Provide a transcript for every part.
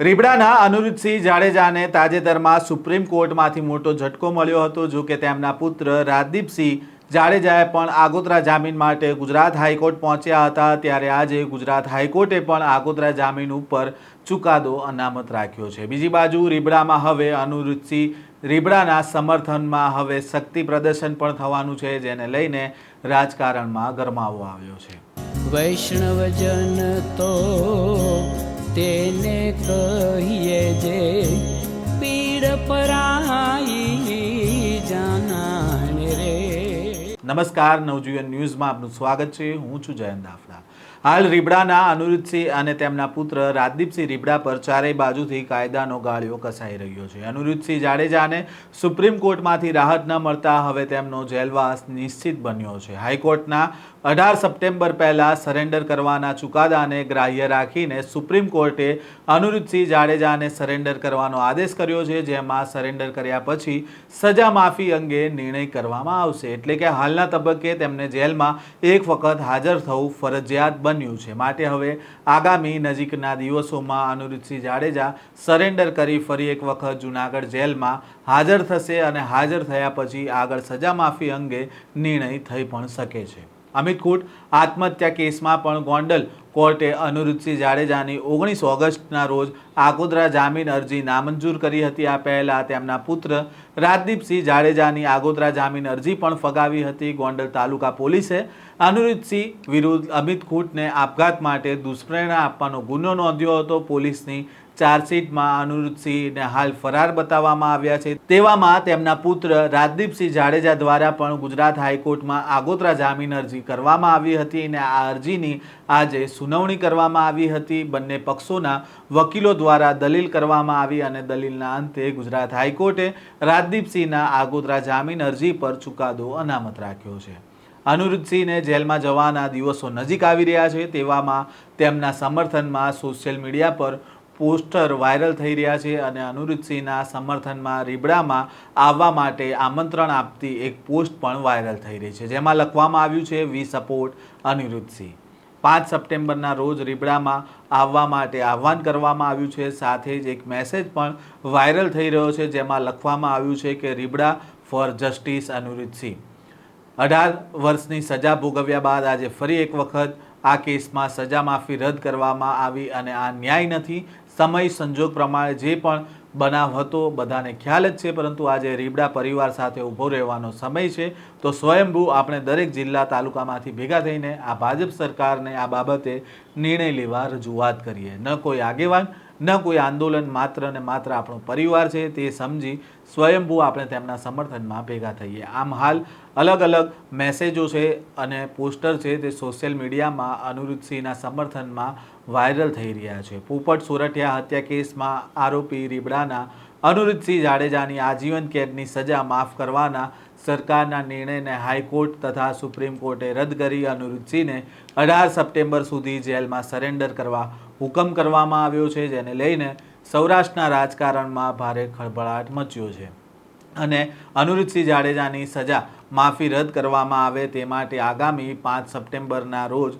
રીબડાના અનુરુદ્ધસિંહ જાડેજાને તાજેતરમાં સુપ્રીમ કોર્ટમાંથી મોટો ઝટકો મળ્યો હતો, જો કે તેમના પુત્ર રાજદીપસિંહ જાડેજાએ પણ આગોતરા જામીન માટે ગુજરાત હાઈકોર્ટ પહોંચ્યા હતા. ત્યારે આજે ગુજરાત હાઈકોર્ટે પણ આગોતરા જામીન ઉપર ચુકાદો અનામત રાખ્યો છે. બીજી બાજુ, રીબડામાં હવે અનુરુદ્ધસિંહ રીબડાના સમર્થનમાં હવે શક્તિ પ્રદર્શન પણ થવાનું છે, જેને લઈને રાજકારણમાં ગરમાવો આવ્યો છે. વૈષ્ણવજન તો તેને કહીએ જે પીડ પરાઈ જાનાને રે. નમસ્કાર, નવજીવન ન્યૂઝમાં આપનું સ્વાગત છે. હું છું જયંત દાફડા. હાલ રીબડાના અનુરુદ્ધસિંહ અને તેમના પુત્ર રાજદીપસિંહ રીબડા પર ચારેય બાજુથી કાયદાનો ગાળિયો કસાઈ રહ્યો છે. અનુરુદ્ધસિંહ જાડેજાને સુપ્રીમ કોર્ટમાંથી રાહત ન મળતા હવે તેમનો જેલવાસ નિશ્ચિત બન્યો છે. હાઈકોર્ટના અઢાર સપ્ટેમ્બર પહેલાં સરેન્ડર કરવાના ચુકાદાને ગ્રાહ્ય રાખીને સુપ્રીમ કોર્ટે અનુરુદ્ધસિંહ જાડેજાને સરેન્ડર કરવાનો આદેશ કર્યો છે, જેમાં સરેન્ડર કર્યા પછી સજા માફી અંગે નિર્ણય કરવામાં આવશે. એટલે કે હાલના તબક્કે તેમને જેલમાં એક વખત હાજર થવું ફરજિયાત બન્યું છે. માટે હવે આગામી નજીકના દિવસોમાં અનુરૂધસિંહ જાડેજા સરેન્ડર કરી ફરી એક વખત જૂનાગઢ જેલમાં હાજર થશે અને હાજર થયા પછી આગળ સજા માફી અંગે નિર્ણય થઈ પણ શકે છે. અમિત કૂટ આત્મહત્યા કેસમાં પણ ગોંડલ કોર્ટે અનુરૂધસિંહ જાડેજાની ઓગણીસ ઓગસ્ટના રોજ આગોદરા જામીન અરજી નામંજૂર કરી હતી. આ પહેલાં તેમના પુત્ર રાજદીપસિંહ જાડેજાની આગોદરા જામીન અરજી પણ ફગાવી હતી ગોંડલ તાલુકા પોલીસે. અનુરૂધસિંહ વિરુદ્ધ અમિત કૂટને આપઘાત માટે દુષ્પ્રેરણા આપવાનો ગુનો નોંધ્યો હતો. પોલીસની ચાર્જશીટમાં અનુરૂધસિંહને હાલ ફરાર બતાવવામાં આવ્યા છે. તેવામાં તેમના પુત્ર રાજદીપસિંહ જાડેજા દ્વારા પણ ગુજરાત હાઈકોર્ટમાં આગોતરા જામીન અરજી કરવામાં આવી હતી અને આ અરજીની આજે સુનાવણી કરવામાં આવી હતી. બંને પક્ષોના વકીલો દ્વારા દલીલ કરવામાં આવી અને દલીલના અંતે ગુજરાત હાઈકોર્ટે રાજદીપસિંહના આગોતરા જામીન અરજી પર ચુકાદો અનામત રાખ્યો છે. અનુરુદ્ધસિંહને જેલમાં જવાના દિવસો નજીક આવી રહ્યા છે. તેવામાં તેમના સમર્થનમાં સોશિયલ મીડિયા પર પોસ્ટર વાયરલ થઈ રહ્યા છે અને અનુરુદ્ધસિંહના સમર્થનમાં રીબડામાં આવવા માટે આમંત્રણ આપતી એક પોસ્ટ પણ વાયરલ થઈ રહી છે, જેમાં લખવામાં આવ્યું છે, વી સપોર્ટ અનિરુદ્ધસિંહ પાંચ સપ્ટેમ્બરના રોજ રીબડામાં આવવા માટે આહવાન કરવામાં આવ્યું છે, સાથે જ એક મેસેજ પણ વાયરલ થઈ રહ્યો છે, જેમાં લખવામાં આવ્યું છે કે રીબડા ફોર જસ્ટિસ અનુરુદ્ધસિંહ અઢાર વર્ષની સજા ભોગવ્યા બાદ આજે ફરી એક વખત આ કેસમાં સજા માફી રદ કરવામાં આવી અને આ ન્યાય નથી. સમય સંજોગ પ્રમાણે જે પણ બનાવ હતો, બધાને ખ્યાલ જ છે, પરંતુ આજે રીબડા પરિવાર સાથે ઊભો રહેવાનો સમય છે. તો સ્વયંભૂ આપણે દરેક જિલ્લા તાલુકામાંથી ભેગા થઈને આ ભાજપ સરકારને આ બાબતે નિર્ણય લેવા રજૂઆત કરીએ. ન કોઈ આગેવાન ન કોઈ આંદોલન માત્ર ને માત્ર આપણો પરિવાર છે તે સમજી સ્વયંભૂ આપણે તેમના સમર્થનમાં ભેગા થઈએ. આમ હાલ અલગ અલગ મેસેજો છે અને પોસ્ટર છે તે સોશિયલ મીડિયામાં અનુરુદ્ધસિંહના સમર્થનમાં વાયરલ થઈ રહ્યા છે. પોપટ સોરઠિયા હત્યા કેસમાં આરોપી રીબડાના અનુરુદ્ધસિંહ જાડેજાની આજીવન કેદની સજા માફ કરવાના સરકારના નિર્ણયને હાઈકોર્ટ તથા સુપ્રીમ કોર્ટે રદ કરી અનુરુદ્ધસિંહને અઢાર સપ્ટેમ્બર સુધી જેલમાં સરેન્ડર કરવા હુકમ કરવામાં આવ્યો છે, જેને લઈને સૌરાષ્ટ્રના રાજકારણમાં ભારે ખળભળાટ મચ્યો છે. અને અનુરુદ્ધસિંહ જાડેજાની સજા માફી રદ કરવામાં આવે તે માટે આગામી પાંચ સપ્ટેમ્બરના રોજ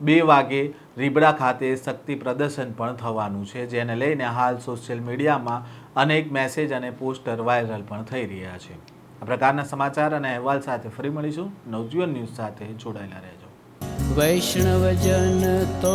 બે વાગે રીબડા ખાતે શક્તિ પ્રદર્શન પણ થવાનું છે, જેને લઈને હાલ સોશિયલ મીડિયામાં અનેક મેસેજ અને પોસ્ટર વાયરલ પણ થઈ રહ્યા છે. આ પ્રકારના સમાચાર અને અહેવાલ સાથે ફરી મળીશું. નવજીવન ન્યૂઝ સાથે જોડાયેલા રહેજો. વૈષ્ણવજન તો